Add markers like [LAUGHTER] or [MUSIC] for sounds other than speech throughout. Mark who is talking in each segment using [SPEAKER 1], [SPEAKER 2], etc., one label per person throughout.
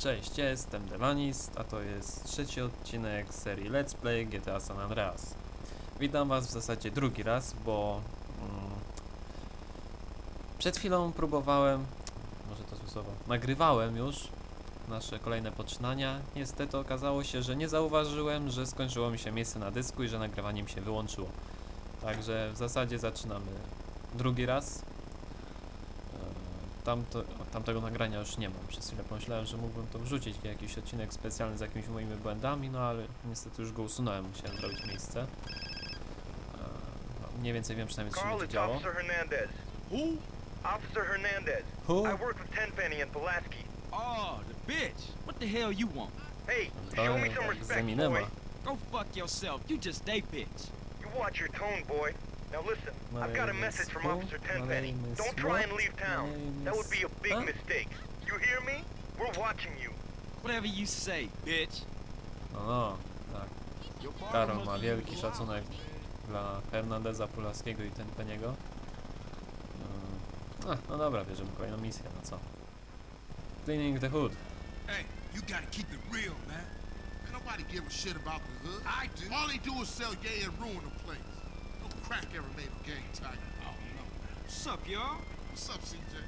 [SPEAKER 1] Cześć, jestem Devanist, a to jest trzeci odcinek serii Let's Play GTA San Andreas. Witam was w zasadzie drugi raz, bo mm, przed chwilą próbowałem, może to słowo, nagrywałem już nasze kolejne poczynania. Niestety okazało się, że nie zauważyłem, że skończyło mi się miejsce na dysku i że nagrywanie mi się wyłączyło. Także w zasadzie zaczynamy drugi raz. Tamto, tamtego nagrania już nie mam. Przez chwilę pomyślałem, że mógłbym to wrzucić w jakiś odcinek specjalny z jakimiś moimi błędami, no ale niestety już go usunąłem, musiałem zrobić miejsce. E, No, mniej więcej wiem przynajmniej co się będzie działo.
[SPEAKER 2] Officer Hernandez.
[SPEAKER 3] Who?
[SPEAKER 2] Officer Hernandez.
[SPEAKER 1] Who?
[SPEAKER 2] I work with Tenpenny and Pulaski.
[SPEAKER 3] Oh, the bitch. What the hell you want?
[SPEAKER 2] Hey,
[SPEAKER 1] To
[SPEAKER 2] show me some respect, boy.
[SPEAKER 3] Go fuck yourself. You just a bitch.
[SPEAKER 2] You watch your tone, boy. Now listen,
[SPEAKER 1] My
[SPEAKER 2] I've got a message from? Officer Tenpenny. Don't try and leave town. That would be a big
[SPEAKER 1] Huh?
[SPEAKER 2] mistake. You hear me? We're watching you.
[SPEAKER 3] Whatever you say, bitch.
[SPEAKER 1] No, no, tak. Karol ma wielki szacunek dla Hernandeza, Pulaskiego i Tenpeniego. Mm. A, no dobra, bierzemy kolejną misję, no co? Cleaning the hood.
[SPEAKER 4] Hey, you gotta keep it real, man. Man, nobody give a shit about the hood. I do. All they do is sell yay and ruin the place. No crack ever made a gang tight. Oh, no, man.
[SPEAKER 3] What's up, y'all?
[SPEAKER 4] What's up, CJ?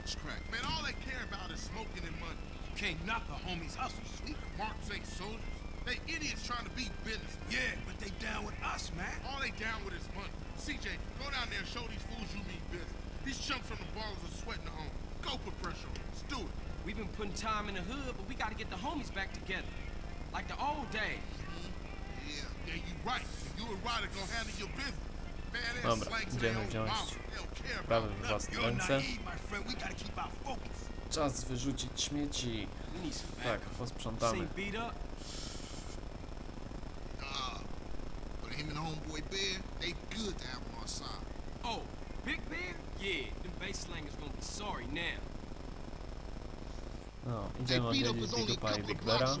[SPEAKER 4] It's crack. Man, all they care about is smoking and money. You can't knock the homies' hustle, sweet. Marks ain't soldiers. They idiots trying to be business. Yeah, but they down with us, man. All they down with is money. CJ, go down there and show these fools you mean business. These chumps from the ballers are sweating the home. Go put pressure on them. Let's do it.
[SPEAKER 5] We've been putting time in the hood, but we gotta get the homies back together. Like the old days. Mm-hmm.
[SPEAKER 4] Yeah, yeah, you right. You and Ryder gonna handle your business.
[SPEAKER 1] Dobra, idziemy wziąć
[SPEAKER 4] prawy
[SPEAKER 1] w własne ręce. Czas wyrzucić śmieci. Tak, posprzątamy.
[SPEAKER 4] him and homeboy Bear,
[SPEAKER 5] Big Bear?
[SPEAKER 1] No, idziemy odwiedzić
[SPEAKER 4] Big
[SPEAKER 1] Upa i Big
[SPEAKER 5] Bera.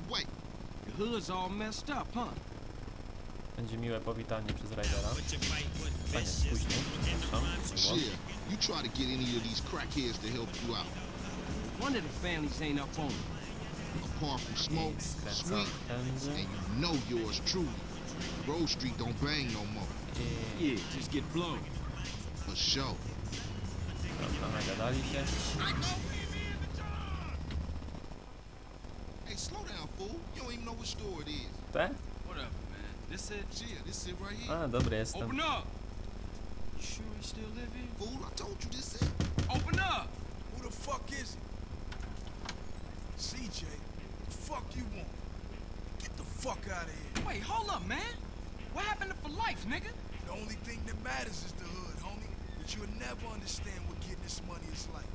[SPEAKER 1] Będzie miłe powitanie przez Raidera. A nie, później, przepraszam. było.
[SPEAKER 4] Shit, you try to get any of these crackheads to help you out.
[SPEAKER 5] One of the families ain't up on it.
[SPEAKER 4] Apart from Smoke,
[SPEAKER 1] I skręcam
[SPEAKER 4] Sweet, and you know yours truly. Road Street don't bang no more.
[SPEAKER 5] Yeah, just get blown.
[SPEAKER 4] For sure.
[SPEAKER 1] dobra, nagadali się.
[SPEAKER 4] Hey, slow down, fool. You don't even know what store it is.
[SPEAKER 1] Te?
[SPEAKER 5] Whatever, man. This it?
[SPEAKER 4] Yeah, this it right here.
[SPEAKER 1] Ah, A, dobry jestem.
[SPEAKER 5] Open up! You sure he still live here?
[SPEAKER 4] Fool, I told you this it.
[SPEAKER 5] Open up!
[SPEAKER 6] Who the fuck is it? CJ, the fuck you want? Get the fuck out of here.
[SPEAKER 5] Wait, hold up, man. What happened to for life, nigga?
[SPEAKER 6] The only thing that matters is the hood, homie. But you'll never understand what getting this money is like.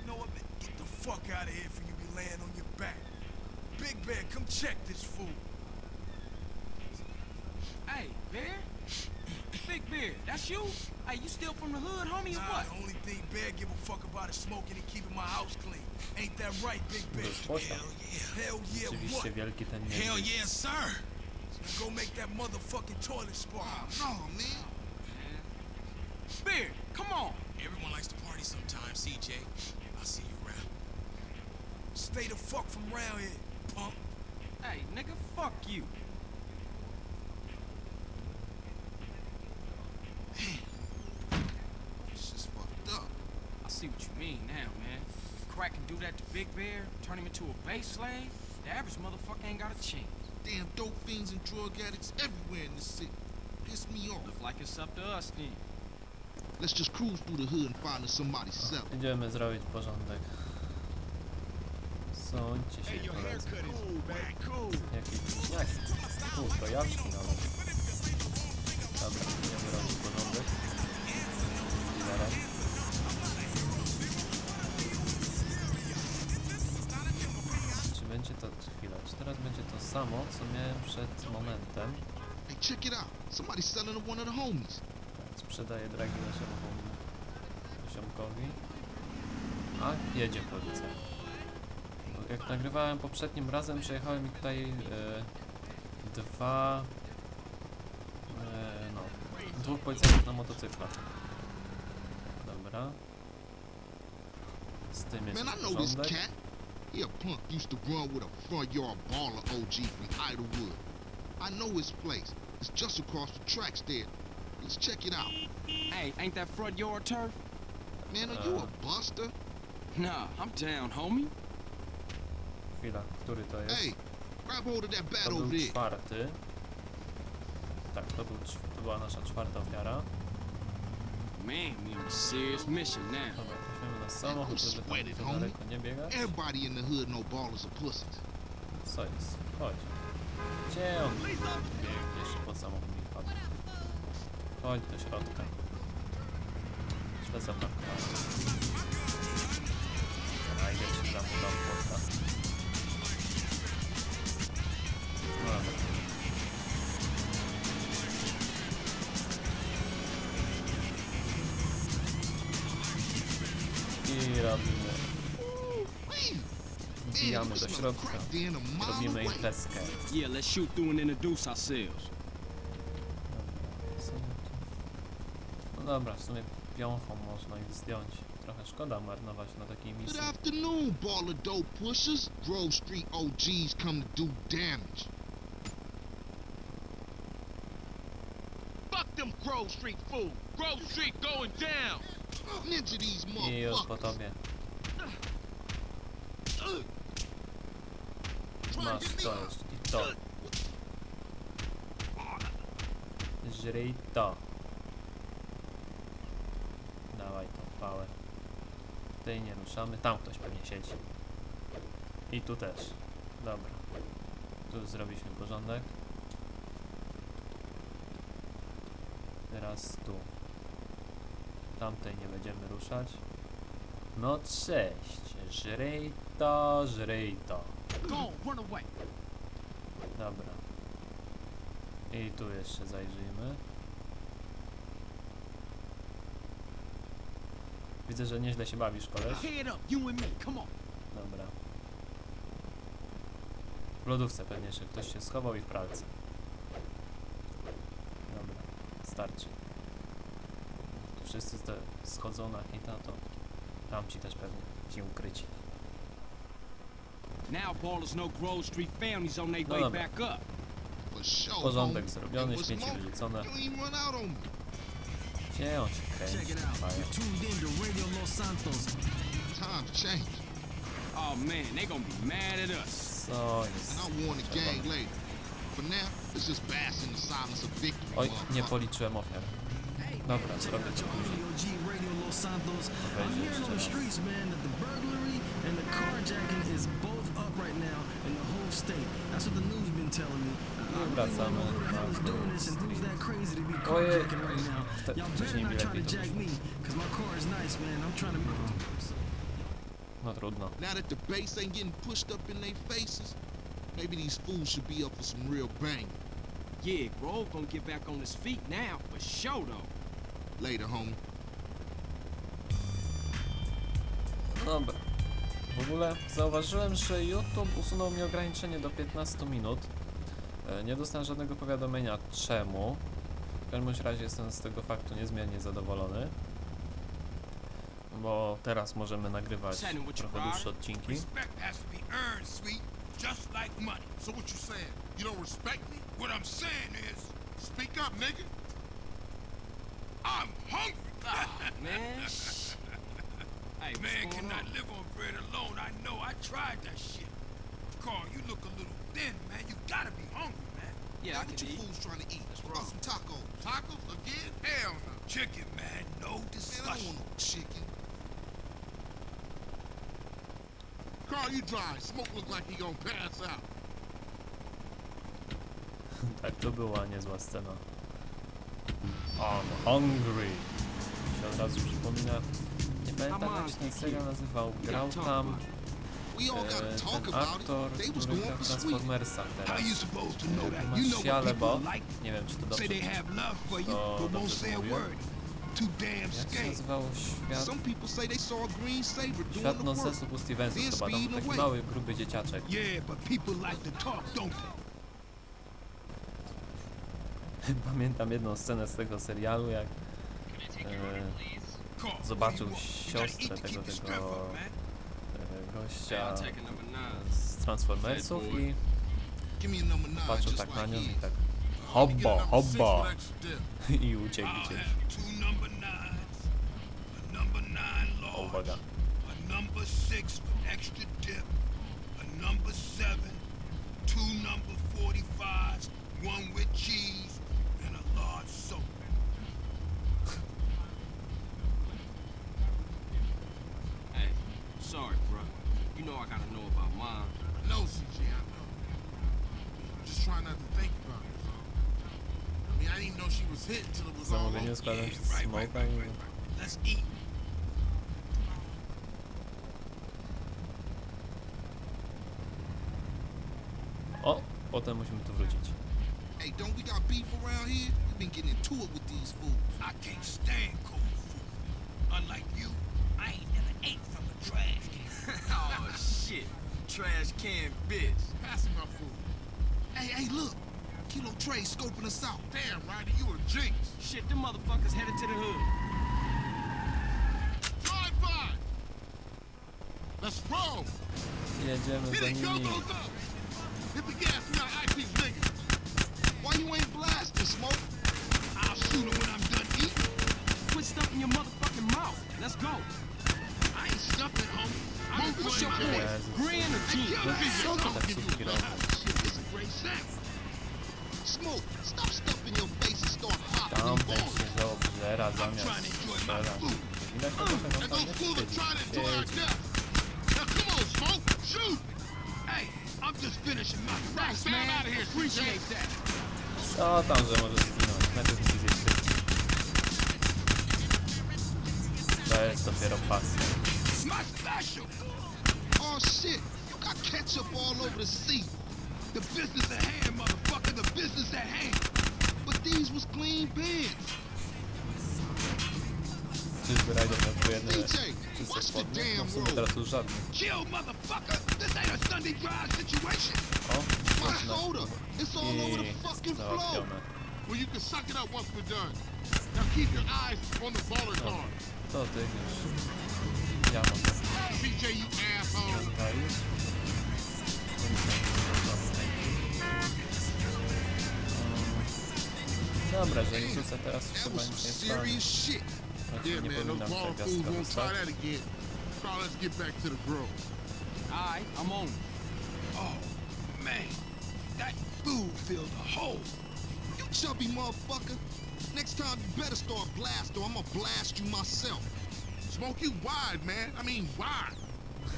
[SPEAKER 6] You know what, man? Get the fuck out of here for you be laying on your back. Big Bear, come check this fool.
[SPEAKER 5] Hey, Bear? Big Bear, that's you? Hey, you still from the hood, homie, or
[SPEAKER 6] Nah,
[SPEAKER 5] what?
[SPEAKER 6] the only thing Bear give a fuck about is smoking and keeping my house clean. Ain't that right, Big Bear?
[SPEAKER 1] Rozpoczta.
[SPEAKER 6] Hell yeah,
[SPEAKER 1] Oczywiście
[SPEAKER 6] what?
[SPEAKER 1] wielki ten
[SPEAKER 6] Hell yeah, sir. Go make that motherfucking toilet spark.
[SPEAKER 4] Oh, no, man.
[SPEAKER 5] Bear, come on.
[SPEAKER 6] Everyone likes to party sometimes, CJ. I'll see you around. Stay the fuck from around here, punk.
[SPEAKER 5] Hey, nigga, fuck you.
[SPEAKER 4] It's just fucked up.
[SPEAKER 5] I see what you mean now, man. If Crack can do that to Big Bear, turn him into a base slave, the average motherfucker ain't got a chance.
[SPEAKER 4] Damn dope fiends and drug addicts everywhere in the city. Piss me off.
[SPEAKER 5] Look like it's up to us then.
[SPEAKER 4] Let's just cruise through the hood and find us somebody sell.
[SPEAKER 1] Idziemy zrobić porządek. Sądźcie się koledzy. Jakiś jak? U, trojaczki nawet. Dobra, idziemy robić porządek. Zaraz. Czy będzie to... chwila, czy teraz będzie to samo, co miałem przed momentem?
[SPEAKER 4] Hey, check it out. Somebody's selling one of the homies.
[SPEAKER 1] Tak, sprzedaję dragi naszemu poziomkowi. A, jedzie policja. Jak nagrywałem poprzednim razem, przejechałem mi tutaj e, dwa... No, dwóch policjantów na motocyklach. Dobra. Z tym jest
[SPEAKER 4] Man, I know this
[SPEAKER 1] porządek.
[SPEAKER 4] cat. He a punk used to run with a front yard baller OG from Idlewood. I know his place. It's just across the tracks there. Let's check it out.
[SPEAKER 2] Hey, ain't that front yard turf?
[SPEAKER 4] Man, are you
[SPEAKER 1] Uh.
[SPEAKER 4] a buster?
[SPEAKER 2] Nah, I'm down, homie.
[SPEAKER 1] Chwila, który to jest?
[SPEAKER 4] Hey, grab hold of that bat over there.
[SPEAKER 1] czwarty. Tak, to, był, to była nasza czwarta ofiara.
[SPEAKER 2] Man, we on a serious mission now.
[SPEAKER 1] Dobra, weźmiemy na samochód, żeby tam za daleko nie biegać.
[SPEAKER 4] Everybody in the hood know ballers are pussies.
[SPEAKER 1] Co jest? Chodź. Gdzie on? Biegnie, jeszcze pod samochód mi wpadł. Chodź do środka. Źle zaparkowałem. A idę ci zamudam płotka. No wbijamy do środka. Robimy imprezkę.
[SPEAKER 2] Yeah, let's shoot through and introduce ourselves.
[SPEAKER 1] No dobra, w sumie piąchą można ich zdjąć. Trochę szkoda marnować na takiej
[SPEAKER 4] Good
[SPEAKER 1] misji.
[SPEAKER 4] afternoon, baller dope pushers. Grove Street OGs come to do damage.
[SPEAKER 7] Fuck them Grove Street fools. Grove Street going down.
[SPEAKER 4] Ninja these
[SPEAKER 1] I już po
[SPEAKER 4] motherfuckers.
[SPEAKER 1] tobie. Masz to jeszcze. I to. Żryj to. Dawaj tą pałę. Tutaj nie ruszamy. Tam ktoś pewnie siedzi. I tu też. Dobra. Tu zrobiliśmy porządek. Teraz tu. Tamtej nie będziemy ruszać. No cześć. Żryj to, żryj to. Dobra. I tu jeszcze zajrzyjmy. Widzę, że nieźle się bawisz, koleś. Dobra. W lodówce pewnie jeszcze ktoś się schował i w pralce. Dobra, starczy. Tu wszyscy te schodzą na hita, to tamci też pewnie ci ukryci.
[SPEAKER 2] Now ballers know Grove Street families on their
[SPEAKER 1] No
[SPEAKER 2] way
[SPEAKER 1] dobra.
[SPEAKER 2] back up.
[SPEAKER 4] For sure,
[SPEAKER 1] Porządek
[SPEAKER 4] homie.
[SPEAKER 1] zrobiony,
[SPEAKER 4] what's
[SPEAKER 1] śmieci wyrzucone.
[SPEAKER 4] You ain't run out on me.
[SPEAKER 1] Gdzie on się kręci?
[SPEAKER 8] Check it out. You're tuned in to Radio Los Santos.
[SPEAKER 4] Times change.
[SPEAKER 2] Oh man, they gonna be mad at us.
[SPEAKER 1] Co jest?
[SPEAKER 4] And I'll warn the gang later. For now, let's just bask in the silence of victory,
[SPEAKER 1] Oj, nie
[SPEAKER 4] motherfucker.
[SPEAKER 1] policzyłem ofiar. Dobra, zrobię
[SPEAKER 8] out
[SPEAKER 1] to później.
[SPEAKER 8] OG Los Santos. I'm hearing on the streets, man, that the burglary and the carjacking is both up right now in the whole state. That's what the news been telling me. I I really want to know who the hell is doing this and who's that crazy to be
[SPEAKER 1] Ojej,
[SPEAKER 8] carjacking right now. Y'all better not try
[SPEAKER 1] lepiej
[SPEAKER 8] to
[SPEAKER 1] to
[SPEAKER 8] jack me, because my car is nice, man. I'm trying to make
[SPEAKER 1] No trudno.
[SPEAKER 4] Now that the bass ain't getting pushed up in their faces, maybe these fools should be up for some real bang.
[SPEAKER 2] Yeah, Grove gonna get back on his feet now, for sure though.
[SPEAKER 4] Later, homie.
[SPEAKER 1] Dobra. W ogóle zauważyłem, że YouTube usunął mi ograniczenie do 15 minut. E, Nie dostałem żadnego powiadomienia czemu. W każdym razie jestem z tego faktu niezmiernie zadowolony. Bo teraz możemy nagrywać trochę dłuższe odcinki.
[SPEAKER 9] Respect has to be earned, sweet, just like money.
[SPEAKER 4] So what you saying? You don't respect me?
[SPEAKER 9] What I'm saying is, speak up, nigga. I'm hungry.
[SPEAKER 2] Man, shh. [LAUGHS] Hey,
[SPEAKER 9] Man cannot
[SPEAKER 2] on?
[SPEAKER 9] live on bread alone. I know. I tried that shit. Carl, you look a little thin, man. You gotta be hungry, man.
[SPEAKER 2] Yeah, I
[SPEAKER 4] what
[SPEAKER 2] can
[SPEAKER 4] you
[SPEAKER 2] eat.
[SPEAKER 4] fools trying to eat? What about some tacos?
[SPEAKER 9] Tacos again? Hell no. Chicken, man. No
[SPEAKER 4] Man, I don't want no chicken. Carl, you dry. Smoke look like he gonna pass out. [LAUGHS]
[SPEAKER 1] Tak, to była niezła scena. I'm hungry. Mi się od razu przypomina. pamiętam jak się ten serial nazywał. Grał tam e, ten aktor, który grał w Transformersach teraz. E, Nie wiem, czy to dobrze, to dobrze. Jak się nazywało świat? Świat nonsensu Busty
[SPEAKER 4] Wensów
[SPEAKER 1] chyba, tam taki mały, gruby dzieciaczek. [LAUGHS] Pamiętam jedną scenę z tego serialu, jak... E, zobaczył siostrę tego, tego e, gościa z Transformersów i
[SPEAKER 4] patrzył
[SPEAKER 1] tak na nią i tak
[SPEAKER 4] hobbo, hobbo [LAUGHS]
[SPEAKER 1] i
[SPEAKER 9] uciekł
[SPEAKER 1] gdzieś. O, uwaga.
[SPEAKER 9] Number extra dip, a number seven, two number 45s, one with cheese.
[SPEAKER 4] All
[SPEAKER 1] Zamówienie
[SPEAKER 9] Yeah,
[SPEAKER 1] przez
[SPEAKER 9] right, right, right,
[SPEAKER 1] i
[SPEAKER 9] right, right. Let's eat.
[SPEAKER 1] o, potem musimy tu wrócić.
[SPEAKER 4] Hey, don't we got beef around here? We've been getting into it with these fools.
[SPEAKER 9] I can't stand cold food. Unlike you, I ain't never ate from a trash can. [LAUGHS]
[SPEAKER 5] oh shit, trash can bitch.
[SPEAKER 4] Pass me my food. Hey, hey, look. Kilo Trey scoping us out. Damn, Ryder, you a jinx.
[SPEAKER 5] Shit, them motherfuckers headed to the hood.
[SPEAKER 4] Drive by. Let's roll.
[SPEAKER 1] Jedziemy
[SPEAKER 4] Hit
[SPEAKER 1] za
[SPEAKER 4] it, go,
[SPEAKER 1] nimi.
[SPEAKER 4] go, go. Hit the gas, we gotta ice these niggas. Why you ain't blasting, Smoke?
[SPEAKER 9] I'll shoot her when I'm done eating.
[SPEAKER 5] Quit stuffing your motherfucking mouth. Let's go.
[SPEAKER 9] I ain't stuffing, homie. I'm
[SPEAKER 5] Move what's your point? Grand or
[SPEAKER 9] Hey,
[SPEAKER 5] G?
[SPEAKER 9] yo,
[SPEAKER 1] No
[SPEAKER 9] hey,
[SPEAKER 1] co
[SPEAKER 9] yo,
[SPEAKER 1] to
[SPEAKER 9] yo. Shit, it's a great sandwich.
[SPEAKER 4] Smoke, stop stuffing your face and start popping them
[SPEAKER 1] Tamten
[SPEAKER 4] balls.
[SPEAKER 1] się zaobżera
[SPEAKER 9] I'm
[SPEAKER 1] zamiast
[SPEAKER 9] trying to enjoy my food.
[SPEAKER 1] Widać to trochę
[SPEAKER 4] Now
[SPEAKER 1] no
[SPEAKER 4] go
[SPEAKER 1] tam
[SPEAKER 4] fool are trying to enjoy our
[SPEAKER 1] Siedzi.
[SPEAKER 4] death. Now come on, Smoke, shoot.
[SPEAKER 9] Hey, I'm just finishing my rice,
[SPEAKER 4] stand
[SPEAKER 9] man.
[SPEAKER 4] outta here,
[SPEAKER 9] Appreciate that.
[SPEAKER 1] Co tam, że może zginąć? Najpierw musi zjeść wszystko. To jest dopiero pasja.
[SPEAKER 9] My special.
[SPEAKER 4] Oh shit, you got ketchup all over the seat.
[SPEAKER 9] The business at hand, motherfucker. The business at hand.
[SPEAKER 4] But these was clean bins.
[SPEAKER 1] Czyżby Ryder miał
[SPEAKER 4] DJ,
[SPEAKER 1] czyste spodnie? No
[SPEAKER 4] damn
[SPEAKER 1] w sumie teraz już żadnych.
[SPEAKER 9] Chill, motherfucker. This ain't a Sunday drive situation.
[SPEAKER 1] O,
[SPEAKER 4] My
[SPEAKER 1] zaczyna
[SPEAKER 4] holder, it's all over the
[SPEAKER 1] i
[SPEAKER 4] fucking floor.
[SPEAKER 1] załatwione.
[SPEAKER 4] Well, you can suck it up once we're done. Now keep your eyes on the baller
[SPEAKER 1] No.
[SPEAKER 4] car.
[SPEAKER 1] To ty wiesz. Ja
[SPEAKER 4] you asshole.
[SPEAKER 1] Dobra, jeżeli rzucę teraz
[SPEAKER 4] That
[SPEAKER 1] chyba
[SPEAKER 4] was
[SPEAKER 1] nic
[SPEAKER 4] some
[SPEAKER 1] nie stanie.
[SPEAKER 4] serious shit.
[SPEAKER 1] Znaczy
[SPEAKER 4] Yeah,
[SPEAKER 1] nie
[SPEAKER 4] man, those
[SPEAKER 1] powinnam tego
[SPEAKER 4] fools won't try that again. Let's get back to the grove.
[SPEAKER 5] Alright, I'm on. it.
[SPEAKER 9] Oh, man. That food filled a hole.
[SPEAKER 4] You chubby motherfucker. Next time you better start blasting or I'm gonna blast you myself. Smoke you wide, man. I mean wide.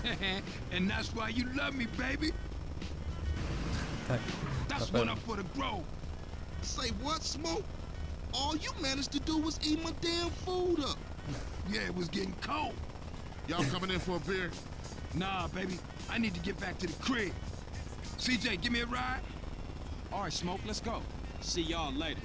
[SPEAKER 4] [LAUGHS]
[SPEAKER 9] and that's why you love me, baby. That's
[SPEAKER 1] na
[SPEAKER 9] one
[SPEAKER 1] pewno.
[SPEAKER 9] up for the grove.
[SPEAKER 4] Say what, Smoke? All you managed to do was eat my damn food up. [LAUGHS]
[SPEAKER 9] Yeah, it was getting cold.
[SPEAKER 4] Y'all [LAUGHS] coming in for a beer?
[SPEAKER 9] Nah, baby. I need to get back to the crib. CJ, give me a ride.
[SPEAKER 5] All right, Smoke, let's go. See y'all later.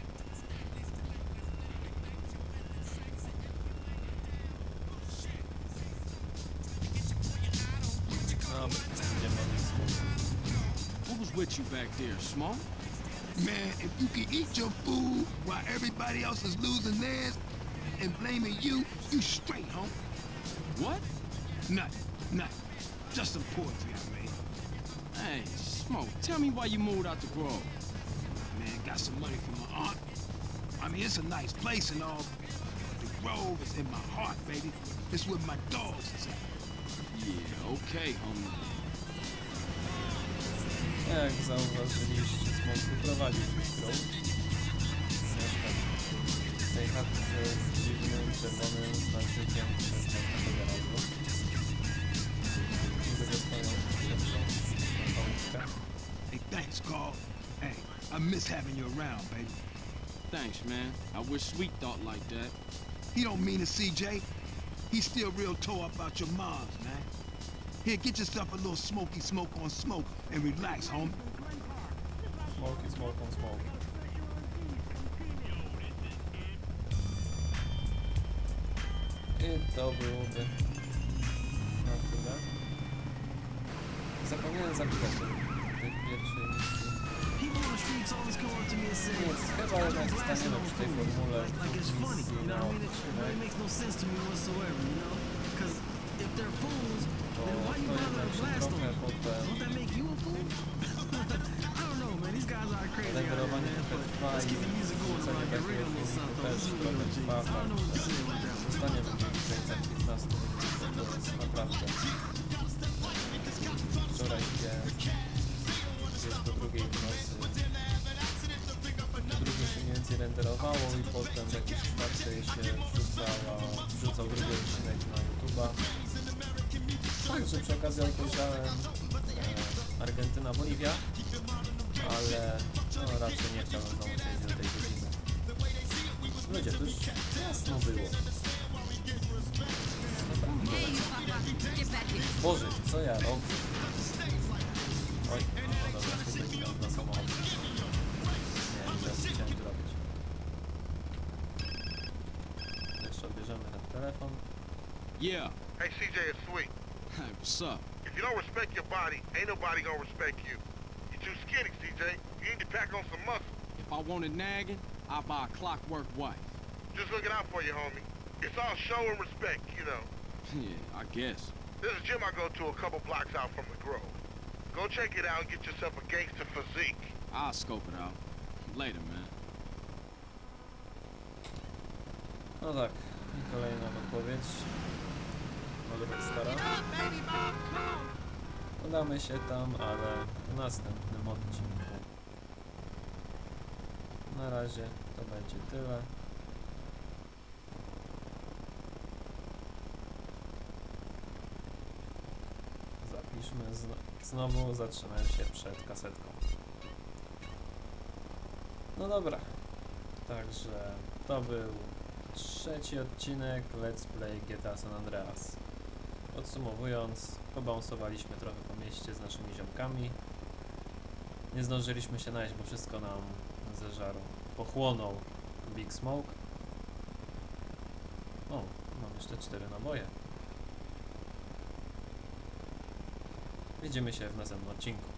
[SPEAKER 1] Dobra, idziemy od.
[SPEAKER 5] Who was with you back there, Smoke?
[SPEAKER 9] Man, if you can eat your food while everybody else is losing theirs and blaming you, you straight, home.
[SPEAKER 5] What?
[SPEAKER 9] Nothing, nothing. Just some poetry I made.
[SPEAKER 5] Hey, Smoke, tell me why you moved out the Grove.
[SPEAKER 9] Man, got some money from my aunt. I mean, it's a nice place and all. But the grove is in my heart, baby. It's where my dogs is at.
[SPEAKER 5] Yeah, okay, homie.
[SPEAKER 1] Jak zauważyliście, smok wyprowadził swój grą. Mieszka w tej chatce z dziwnym czerwonym znacznikiem przez garażu. I sobie swoją pierwszą.
[SPEAKER 9] Hey, thanks, Carl. Hey, I miss having you around, baby.
[SPEAKER 5] Thanks, man. I wish Sweet thought like that.
[SPEAKER 9] He don't mean it, CJ. He's still real tore up about your moms, man. Here, get yourself a little smoky smoke on smoke and relax, homie.
[SPEAKER 1] Smoki, smoką, smok. I to byłoby na tyle. Zapomniałem zapytać o tej pierwszej misji.
[SPEAKER 8] People on the streets always come up to me and say,
[SPEAKER 1] Więc chyba jednak zostaniemy przy tej formule
[SPEAKER 8] like it's funny,
[SPEAKER 1] misji
[SPEAKER 8] you
[SPEAKER 1] na
[SPEAKER 8] know what I mean? It really
[SPEAKER 1] odcinek. 515 to jest naprawdę. Wczoraj gdzie gdzieś do drugiej w nocy. Do drugiej się mniej więcej renderowało i potem w jakiejś czwartej się wrzucała, wrzucał drugi odcinek na YouTube'a. Także przy okazji obejrzałem e, Argentyna, Boliwia, ale no, raczej nie chciałem znowu Ludzie, to już jasno było. Naprawdę. Boże, co ja robię? Oj, no dobra, tutaj tam na samochód. Nie wiem, co ja chciałem. Jeszcze odbierzemy ten telefon.
[SPEAKER 2] Yeah.
[SPEAKER 10] Hey, CJ, it's Sweet.
[SPEAKER 2] Hey, what's up?
[SPEAKER 10] If you don't respect your body, ain't nobody gonna respect you. You're too skinny, CJ. You need to pack on some muscle.
[SPEAKER 2] If I wanted nagging, I'd buy a clockwork wife.
[SPEAKER 10] Just looking out for you, homie. It's all show and respect, you know.
[SPEAKER 2] yeah, I guess.
[SPEAKER 10] There's a gym I go to a couple blocks out from the Grove. Go check it out and get yourself a gangster physique.
[SPEAKER 2] I'll scope it out. Later, man.
[SPEAKER 1] No tak, kolejna odpowiedź. Mogę być stara. Udamy się tam, ale w następnym odcinku. Na razie to będzie tyle. Zapiszmy zno znowu, zatrzymałem się przed kasetką. No dobra, także to był trzeci odcinek Let's Play GTA San Andreas. Podsumowując, pobounsowaliśmy trochę po mieście z naszymi ziomkami. Nie zdążyliśmy się najść, bo wszystko nam zeżarł. Pochłonął Big Smoke. O, mam jeszcze cztery naboje. Widzimy się w następnym odcinku.